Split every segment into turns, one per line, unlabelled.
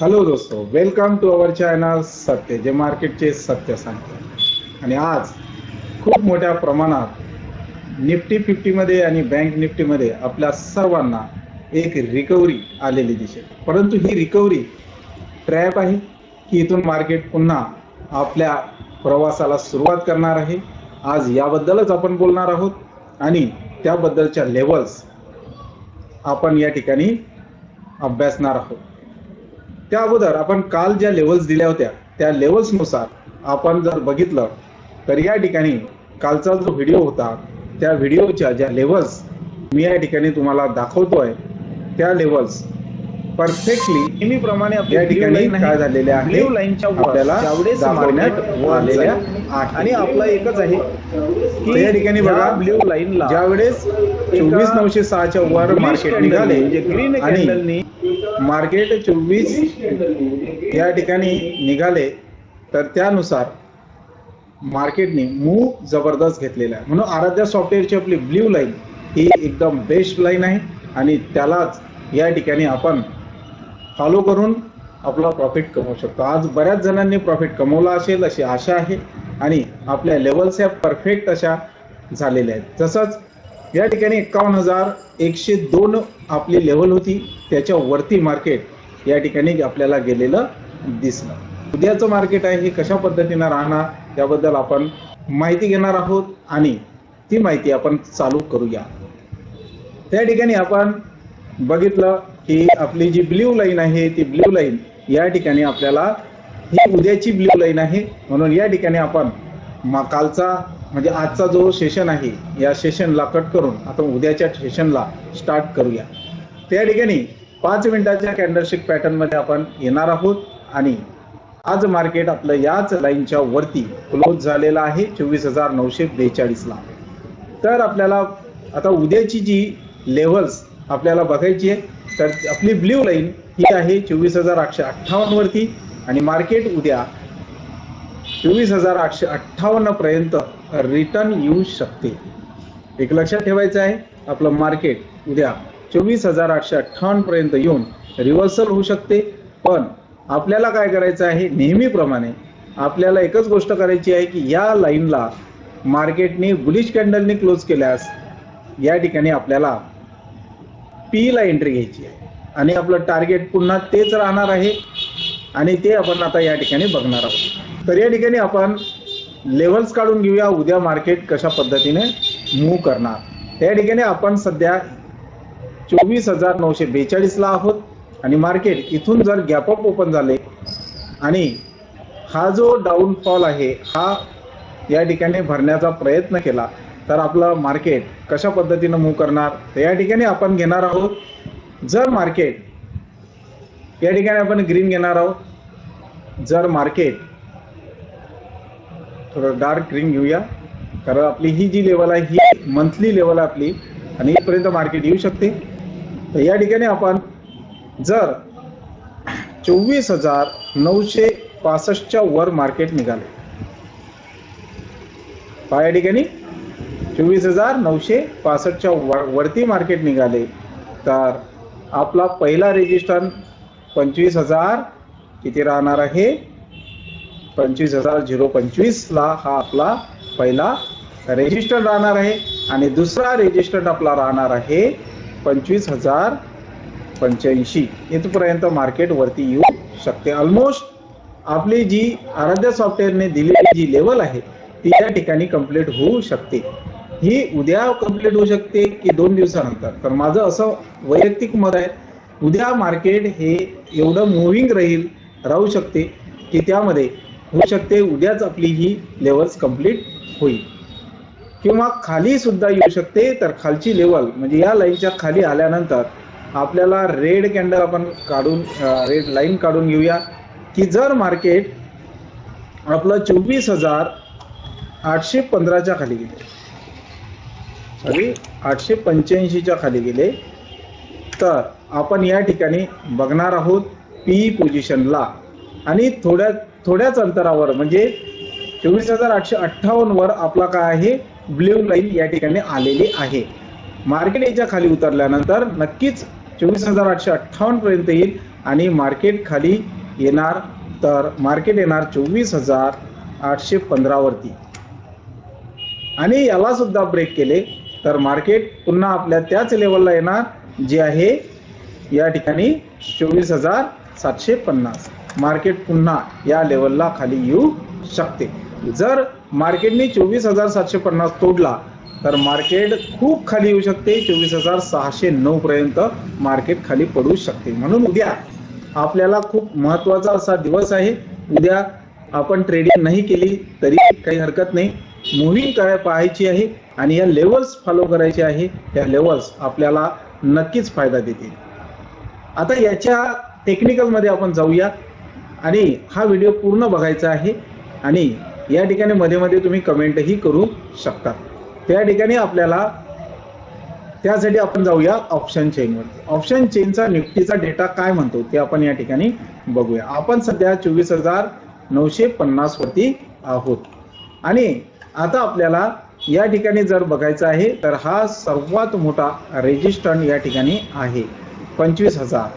Hello दोस्तों welcome to our channel सत्य जे मार्केटचे सत्य सांगते. आणि आज खूप मोठ्या प्रमाणात निफ्टी फिफ्टीमध्ये आणि बँक निफ्टीमध्ये आपल्या सर्वांना एक रिकव्हरी आलेली दिसेल. परंतु ही रिकव्हरी ट्रॅप आहे की इथून मार्केट पुन्हा आपल्या प्रवासाला सुरुवात करणार आहे. आज याबद्दलच आपण बोलणार आहोत आणि त्याबद्दलच्या लेवल्स आपण या ठिकाणी अभ्यासणार आहोत. त्या अगोदर आपण काल ज्या लेवल्स दिल्या होत्या त्या लेवल्सनुसार आपण जर बघितलं तर या ठिकाणी कालचा जो व्हिडिओ होता त्या व्हिडिओच्या ज्या लेवल्स मी या ठिकाणी तुम्हाला दाखवतोय त्या लेवल्स परफेक्टली
नेहमीप्रमाणे
या ठिकाणी काय झालेले आहे
लाईनच्या वर
आपल्याला
ज्यावेळेस
दाखवण्यात आलेल्या.
आणि आपला एकच आहे
तर या ठिकाणी बघा
ब्ल्यू लाईनला
ज्या वेळेस चोवीस नऊशे सहाच्या वर मार्केट निघाले
म्हणजे ग्रीन
आणि मार्केट चोवीस या ठिकाणी निघाले तर त्यानुसार मार्केटने मूव जबरदस्त घेतलेला आहे. म्हणून आराध्या सॉफ्टवेअरची आपली ब्ल्यू लाईन ही एकदम बेस्ट लाईन आहे आणि त्यालाच या ठिकाणी आपण फॉलो करून आपला प्रॉफिट कमवू शकतो. आज बऱ्याच जणांनी प्रॉफिट कमवला असेल अशी आशा आहे आणि आपल्या लेवल्स ह्या परफेक्ट अशा झालेल्या आहेत. तसंच या ठिकाणी एकावन्न हजार एकशे दोन आपली लेवल होती. त्याच्या वरती मार्केट या ठिकाणी आपल्याला गेलेलं दिसलं. उद्याचं मार्केट आहे हे कशा पद्धतीनं राहणार त्याबद्दल आपण माहिती घेणार आहोत आणि ती माहिती आपण चालू करूया. त्या ठिकाणी आपण बघितलं की आपली जी ब्ल्यू लाईन आहे ती ब्ल्यू लाईन या ठिकाणी आपल्याला ही उद्याची ब्ल्यू लाईन आहे. म्हणून या ठिकाणी आपण कालचा म्हणजे आजचा जो सेशन आहे या सेशनला कट करून आता उद्याच्या सेशनला स्टार्ट करूया. त्या ठिकाणी पाच मिनिटाच्या कॅन्डलस्टिक पॅटर्नमध्ये आपण येणार आहोत आणि आज मार्केट आपलं याच लाईनच्या वरती क्लोज झालेलं आहे चोवीस हजार नऊशे बेचाळीसला. तर आपल्याला आता उद्याची जी लेव्हल्स आपल्याला बघायची आहे तर आपली ब्ल्यू लाईन ही आहे चोवीस हजार आठशे अठ्ठावन्न वरती आणि मार्केट उद्या चोवीस हजार आठशे अठ्ठावन्न पर्यंत रिटर्न येऊ शकते. एक लक्षात ठेवायचं आहे आपलं मार्केट उद्या चोवीस हजार आठशे अठ्ठावन्न पर्यंत येऊन रिव्हर्सल होऊ शकते. पण आपल्याला काय करायचं आहे? नेहमीप्रमाणे आपल्याला एकच गोष्ट करायची आहे की या लाईनला मार्केटने बुलिश कॅन्डलने क्लोज केल्यास या ठिकाणी आपल्याला पी ला एंट्री घ्यायची आहे. आणि आपलं टार्गेट पुन्हा तेच राहणार आहे आणि ते आपण आता या ठिकाणी बघणार आहोत. तर या ठिकाणी आपण लेवल्स काढून घेऊया. उद्या मार्केट कशा पद्धतीने मूव्ह करणार. त्या ठिकाणी आपण सध्या चोवीस हजार नऊशे बेचाळीसला आहोत. आणि मार्केट इथून जर गॅपअप ओपन झाले आणि हा जो डाऊनफॉल आहे हा या ठिकाणी भरण्याचा प्रयत्न केला तर आपलं मार्केट कशा पद्धतीनं मूव्ह करणार तर या ठिकाणी आपण घेणार आहोत. जर मार्केट या ठिकाणी आपण ग्रीन घेणार आहोत जर मार्केट थोडं डार्क ग्रीन घेऊया. कारण आपली ही जी लेवल आहे ही मंथली लेवल आहे आपली. आणि इथपर्यंत मार्केट येऊ शकते. तर या ठिकाणी आपण जर चोवीस हजार नऊशे पासष्टच्या वर मार्केट निघाले. पहा या ठिकाणी. चोवीस हजार नऊशे पासष्टच्या वरती मार्केट निघाले. तर आपला पहिला रेजिस्टन पंचवीस हजार किती राहणार आहे? पंचवीस हजार झिरो पंचवीसला हा आपला पहिला रेजिस्टर्ड राहणार आहे. आणि दुसरा रेजिस्टर्ड आपला राहणार आहे पंचवीस हजार पंच्याऐंशी. इथपर्यंत मार्केट वरती येऊ शकते. ऑलमोस्ट आपली जी आराध्या सॉफ्टवेअरने दिलेली जी लेवल आहे ती या ठिकाणी कंप्लीट होऊ शकते. ही उद्या कंप्लीट होऊ शकते की दोन दिवसानंतर? तर माझं असं वैयक्तिक मत आहे उद्या मार्केट हे एवढं मुव्हिंग राहील राहू शकते की त्यामध्ये होऊ शकते. उद्याच आपली ही लेवल्स कंप्लीट होईल. किंवा खाली सुद्धा येऊ शकते तर खालची लेवल म्हणजे या लाईनच्या खाली आल्यानंतर आपल्याला रेड कॅन्डल आपण काढून रेड लाईन काढून घेऊया. की जर मार्केट आपलं चोवीस हजार आठशे पंधराच्या खाली गेले सॉरी आठशे पंच्याऐंशीच्या खाली गेले तर आपण या ठिकाणी बघणार आहोत पी पोझिशनला आणि थोड्या थोड्याच अंतरावर म्हणजे चोवीस हजार आठशे अठ्ठावन्न वर आपला काय आहे? ब्ल्यू लाईन या ठिकाणी आलेली आहे. मार्केट याच्या खाली उतरल्यानंतर नक्कीच चोवीस हजार आठशे अठ्ठावन्न पर्यंत येईल आणि मार्केट खाली येणार तर मार्केट येणार चोवीस हजार आठशे पंधरावरती आणि याला सुद्धा ब्रेक केले तर मार्केट पुन्हा आपल्या त्याच लेवलला येणार जे आहे या ठिकाणी चोवीस हजार सातशे पन्नास. मार्केट पुन्हा या लेवलला खाली येऊ शकते. जर मार्केटने चोवीस हजार सातशे पन्नास तोडला तर मार्केट खूप खाली येऊ शकते. चोवीस हजार सहाशे नऊ पर्यंत मार्केट खाली पडू शकते. म्हणून उद्या आपल्याला खूप महत्त्वाचा असा दिवस आहे. उद्या आपण ट्रेडिंग नाही केली तरी काही हरकत नाही. मुव्हिंग काय पाहायची आहे आणि या लेवल्स फॉलो करायचे आहे या लेवल्स आपल्याला नक्कीच फायदा देतील. आता याच्या टेक्निकलमध्ये आपण जाऊया. आणि हा व्हिडिओ पूर्ण बघायचा आहे आणि या ठिकाणी मध्ये मध्ये तुम्ही कमेंटही करू शकता. त्या ठिकाणी आपल्याला त्यासाठी आपण जाऊया ऑप्शन चेनवरती ऑप्शन चेनचा निफ्टीचा डेटा काय म्हणतो ते आपण या ठिकाणी बघूया. आपण सध्या चोवीस हजार नऊशे पन्नास वरती आहोत. आणि आता आपल्याला या ठिकाणी जर बघायचं आहे तर हा सर्वात मोठा रेजिस्टंट या ठिकाणी आहे. पंचवीस हजार.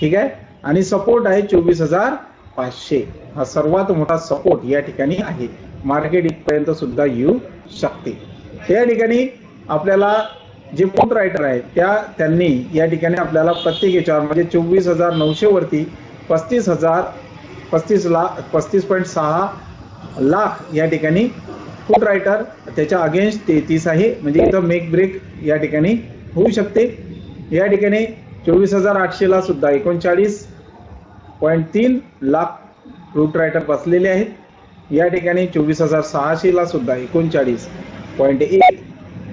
ठीक आहे? आणि सपोर्ट आहे चोवीस हजार पाचशे. हा सर्वात मोठा सपोर्ट या ठिकाणी आहे. मार्केट इथपर्यंत सुद्धा येऊ शकते. या ठिकाणी आपल्याला जे पोट रायटर आहे त्या त्यांनी या ठिकाणी आपल्याला प्रत्येक याच्यावर म्हणजे चोवीस हजार नऊशे वरती पस्तीस हजार पस्तीस लाख पस्तीस पॉईंट सहा लाख या ठिकाणी फुट रायटर त्याच्या अगेन्स्ट तेहतीस आहे. म्हणजे इथं मेक ब्रेक या ठिकाणी होऊ शकते. या ठिकाणी चोवीस हजार आठशेला सुद्धा एकोणचाळीस पॉईंट तीन लाख रूट रायटर बसलेले आहेत. या ठिकाणी चोवीस हजार सहाशेला सुद्धा एकोणचाळीस पॉईंट एक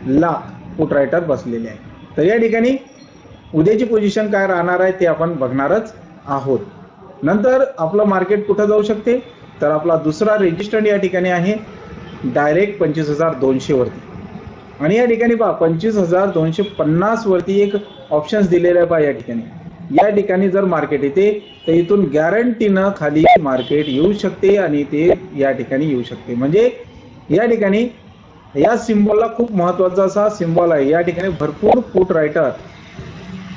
लाख रूट रायटर बसलेले आहेत. तर या ठिकाणी उद्याची पोझिशन काय राहणार आहे ते आपण बघणारच आहोत. नंतर आपलं मार्केट कुठं जाऊ शकते? तर आपला दुसरा रेजिस्टंट या ठिकाणी आहे. डायरेक्ट पंचवीस हजार दोनशे वरती. आणि या ठिकाणी पहा पंचवीस हजार दोनशे पन्नास वरती एक ऑप्शन्स दिलेले आहे पहा या ठिकाणी. या ठिकाणी जर मार्केट येते तर इथून गॅरंटीनं खाली मार्केट येऊ शकते आणि ते या ठिकाणी येऊ शकते. म्हणजे या ठिकाणी या सिम्बॉलला खूप महत्त्वाचा असा सिम्बॉल आहे. या ठिकाणी भरपूर फूट रायटर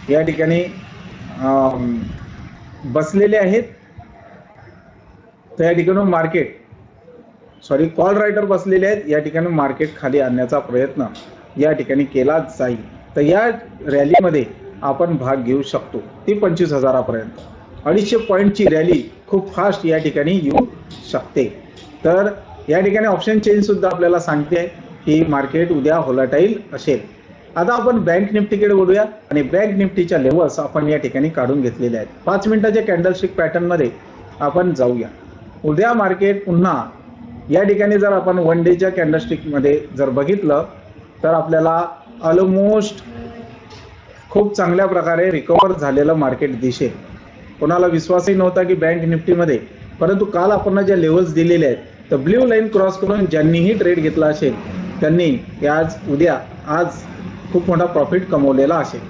या ठिकाणी अं, बसलेले आहेत. तर या ठिकाणी मार्केट सॉरी कॉल रायटर बसलेले आहेत. या ठिकाणी मार्केट खाली आणण्याचा प्रयत्न या ठिकाणी केला जाईल. तर या रॅलीमध्ये आपण भाग घेऊ शकतो. ती पंचवीस हजारापर्यंत. अडीचशे पॉईंटची रॅली खूप फास्ट या ठिकाणी येऊ शकते. तर या ठिकाणी ऑप्शन चेंज सुद्धा आपल्याला सांगते की मार्केट उद्या होलाटाईल असेल. आता आपण बँक निफ्टीकडे बोलूया आणि बँक निफ्टीच्या लेवल्स आपण या ठिकाणी काढून घेतलेले आहेत. पाच मिनिटाच्या कॅन्डलस्टिक पॅटर्नमध्ये आपण जाऊया. उद्या मार्केट पुन्हा या ठिकाणी जर आपण वन डेच्या कॅन्डलस्टिकमध्ये जर बघितलं तर आपल्याला ऑलमोस्ट खूप चांगल्या प्रकारे रिकवर झालेलं मार्केट दिसेल. कोणाला विश्वासही नव्हता की बँक निफ्टीमध्ये. परंतु काल आपण ज्या लेवल्स दिलेले आहेत तर ब्ल्यू लाईन क्रॉस करून ज्यांनीही ट्रेड घेतला असेल त्यांनी आज उद्या आज खूप मोठा प्रॉफिट कमवलेला असेल.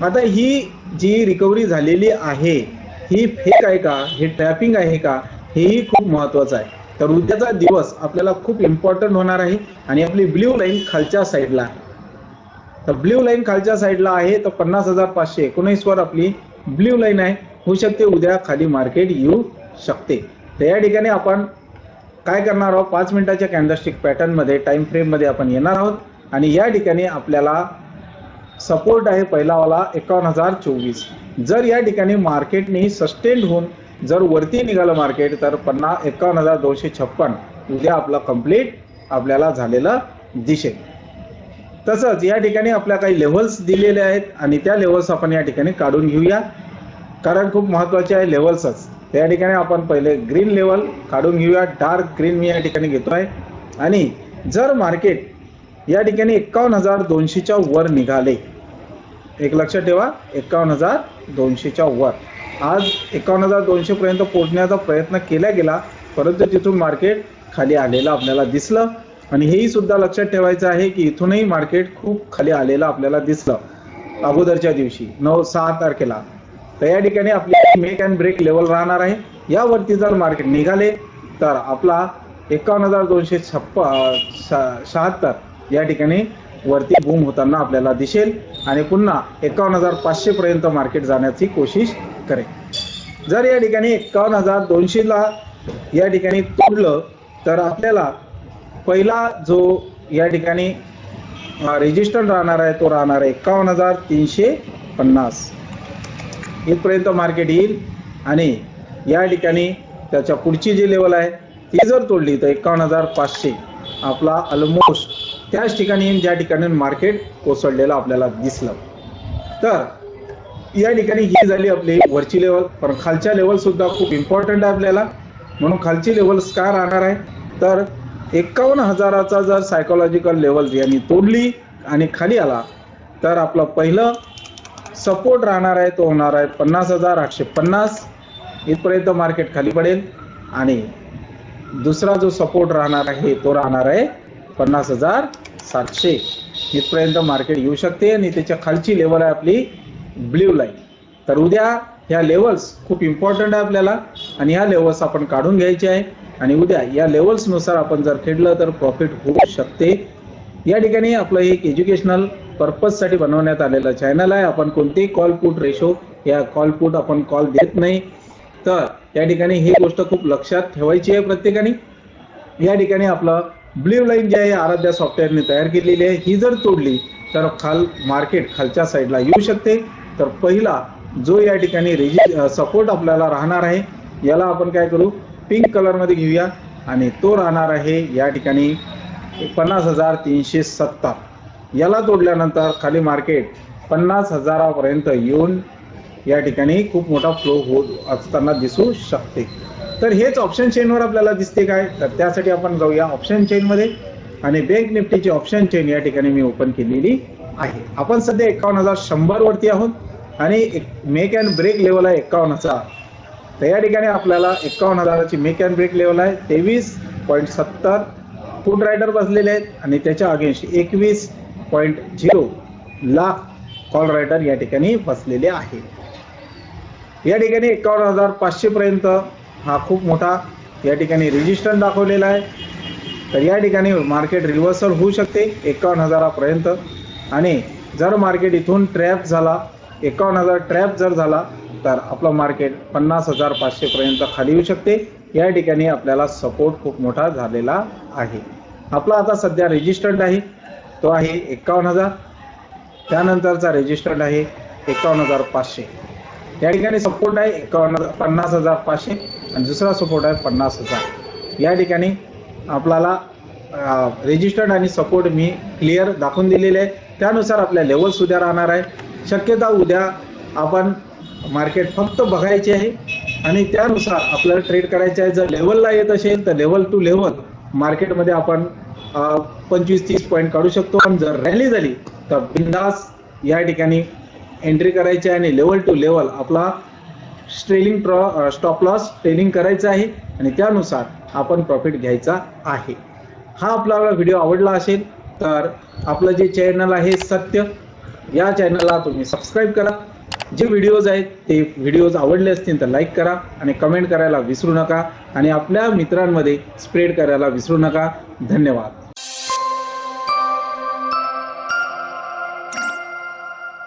आता ही जी रिकव्हरी झालेली आहे ही फेक आहे का? हे ट्रॅपिंग आहे का? हेही खूप महत्वाचं आहे. तर उद्याचा दिवस आपल्याला खूप इम्पॉर्टंट होणार आहे आणि आपली ब्ल्यू लाईन खालच्या साईडला आहे तर ब्ल्यू लाईन खालच्या साईडला आहे तर पन्नास हजार पाचशे एकोणीस वर आपली ब्ल्यू लाईन आहे. होऊ शकते उद्या खाली मार्केट येऊ शकते. तर या ठिकाणी आपण काय करणार आहोत? पाच मिनिटाच्या कॅन्डलस्टिक पॅटर्नमध्ये टाइम फ्रेममध्ये आपण येणार आहोत. आणि या ठिकाणी आपल्याला सपोर्ट आहे पहिलावाला एकावन्न हजार चोवीस. जर या ठिकाणी मार्केटने सस्टेन होऊन जर वरती निघालं मार्केट तर पन्नास एकावन्न हजार दोनशे छप्पन उद्या आपलं कंप्लीट आपल्याला झालेलं दिसेल. तसंच या ठिकाणी आपल्या काही लेव्हल्स दिलेले आहेत आणि त्या लेव्हल्स आपण या ठिकाणी काढून घेऊया. कारण खूप महत्त्वाचे आहे लेव्हल्सच त्या ठिकाणी आपण पहिले ग्रीन लेवल काढून घेऊया. डार्क ग्रीन मी या ठिकाणी घेतो आहे आणि जर मार्केट या ठिकाणी एकावन्न हजार दोनशेच्या वर निघाले एक लक्षात ठेवा एकावन्न हजार दोनशेच्या वर. आज एकावन्न हजार दोनशे पर्यंत पोहोचण्याचा प्रयत्न केला गेला परंतु तिथून मार्केट खाली आलेलं आपल्याला दिसलं. आणि हेही सुद्धा लक्षात ठेवायचं आहे की इथूनही मार्केट खूप खाली आलेलं आपल्याला दिसलं. अगोदरच्या दिवशी नऊ सहा तारखेला. तर या ठिकाणी आपली मेक अँड ब्रेक लेवल राहणार आहे. यावरती जर मार्केट निघाले तर आपला एकावन्न हजार दोनशे छप्प शहात्तर या ठिकाणी वरती बूम होताना आपल्याला दिसेल. आणि पुन्हा एकावन्न हजार पाचशे पर्यंत मार्केट जाण्याची कोशिश करेल. जर या ठिकाणी एकावन्न हजार दोनशेला या ठिकाणी तोडलं तर आपल्याला पहिला जो या ठिकाणी रेजिस्टर राहणार आहे तो राहणार आहे एकावन्न हजार तीनशे पन्नास. इथपर्यंत मार्केट येईल आणि या ठिकाणी त्याच्या पुढची जी लेवल आहे ती जर तोडली तर एकावन्न हजार पाचशे. आपला ऑलमोस्ट त्याच ठिकाणी ज्या ठिकाणी मार्केट कोसळलेलं आपल्याला दिसलं. तर या ठिकाणी ही झाली आपली वरची लेवल पण खालच्या लेवल सुद्धा खूप इम्पॉर्टंट आहे आपल्याला. म्हणून खालची लेवल्स काय राहणार आहे? तर एकावन्न हजाराचा जर सायकोलॉजिकल लेवल यांनी तोडली आणि खाली आला तर आपलं पहिलं सपोर्ट राहणार आहे तो होणार आहे पन्नास हजार आठशे पन्नास. इथपर्यंत मार्केट खाली पडेल. आणि दुसरा जो सपोर्ट राहणार आहे तो राहणार आहे पन्नास हजार सातशे. इथपर्यंत मार्केट येऊ शकते आणि त्याच्या खालची लेवल आहे आपली ब्ल्यू लाईन तर उद्या ह्या लेवल्स खूप इम्पॉर्टंट आहे आपल्याला आणि ह्या लेवल्स आपण काढून घ्यायचे आहे. आणि उद्या या लेवल्सनुसार आपण जर खेळलं तर प्रॉफिट होऊ शकते. या ठिकाणी आपलं एक एज्युकेशनल पर्पजसाठी बनवण्यात आलेलं चॅनल आहे. आपण कोणतेही कॉल पुट रेशो या कॉल पुट आपण कॉल देत नाही. तर या ठिकाणी ही गोष्ट खूप लक्षात ठेवायची आहे प्रत्येकाने. या ठिकाणी आपलं ब्ल्यू लाईन जी आहे आराध्या सॉफ्टवेअरने तयार केलेली आहे. ही जर तोडली तर खाल मार्केट खालच्या साईडला येऊ शकते. तर पहिला जो या ठिकाणी रेजि सपोर्ट आपल्याला राहणार आहे याला आपण काय करू? पिंक कलरमध्ये घेऊया. आणि तो राहणार आहे या ठिकाणी पन्नास हजार तीनशे सत्तर. याला तोडल्यानंतर खाली मार्केट पन्नास हजारापर्यंत येऊन या ठिकाणी खूप मोठा फ्लो होत असताना दिसू शकते. तर हेच ऑप्शन चेनवर आपल्याला दिसते काय? तर त्यासाठी आपण जाऊया ऑप्शन चेनमध्ये आणि बँक निफ्टीची ऑप्शन चेन या ठिकाणी मी ओपन केलेली आहे. आपण सध्या एकावन्न हजार शंभर वरती आहोत. आणि मेक अँड ब्रेक लेवल आहे एकावन्नचा. तर या ठिकाणी आपल्याला एकावन्न हजाराची मेक अँड ब्रेक लेवल आहे. तेवीस पॉईंट सत्तर फूड रायडर बसलेले आहेत. आणि त्याच्या अगेन्स्ट एकवीस point zero lakh call writer या ठिकाणी बसलेले आहे. या ठिकाणी एकावन्न हजार पाचशे पर्यंत हा खूप मोठा या ठिकाणी रेजिस्टन्स दाखवलेला आहे. तर या ठिकाणी मार्केट रिव्हर्सल होऊ शकते एकावन्न हजारापर्यंत. आणि जर मार्केट इथून ट्रॅप झाला एकावन्न हजार ट्रॅप जर झाला तर आपलं मार्केट पन्नास हजार पाचशेपर्यंत खाली येऊ शकते. या ठिकाणी आपल्याला सपोर्ट खूप मोठा झालेला आहे. आपला आता सध्या रेजिस्टंट आहे. तो आहे एकावन्न हजार. त्यानंतरचा रेजिस्टंट आहे एकावन्न हजार पाचशे. या ठिकाणी सपोर्ट आहे एकावन्न पन्नास हजार पाचशे आणि दुसरा सपोर्ट आहे पन्नास हजार. या ठिकाणी आपल्याला रेजिस्टर्ड आणि सपोर्ट मी क्लिअर दाखवून दिलेले आहे त्यानुसार आपल्या लेवल्स उद्या राहणार आहे. शक्यता उद्या आपण मार्केट फक्त बघायचे आहे आणि त्यानुसार आपल्याला ट्रेड करायचे आहे. जर लेवलला येत असेल तर लेवल टू लेवल मार्केटमध्ये आपण पंचवीस तीस पॉईंट काढू शकतो. आणि जर रॅली झाली तर बिंदास या ठिकाणी एंट्री करायची आहे आणि लेवल टू लेवल आपला स्ट्रेलिंग ट्रॉ स्टॉप लॉस ट्रेलिंग करायचं आहे आणि त्यानुसार आपण प्रॉफिट घ्यायचा आहे. हा आपला व्हिडिओ आवडला असेल तर आपलं जे चॅनल आहे सत्य या चॅनलला तुम्ही सबस्क्राईब करा. जे व्हिडिओज आहेत ते व्हिडिओज आवडले असतील तर लाईक करा आणि कमेंट करायला विसरू नका आणि आपल्या मित्रांमध्ये स्प्रेड करायला विसरू नका. धन्यवाद.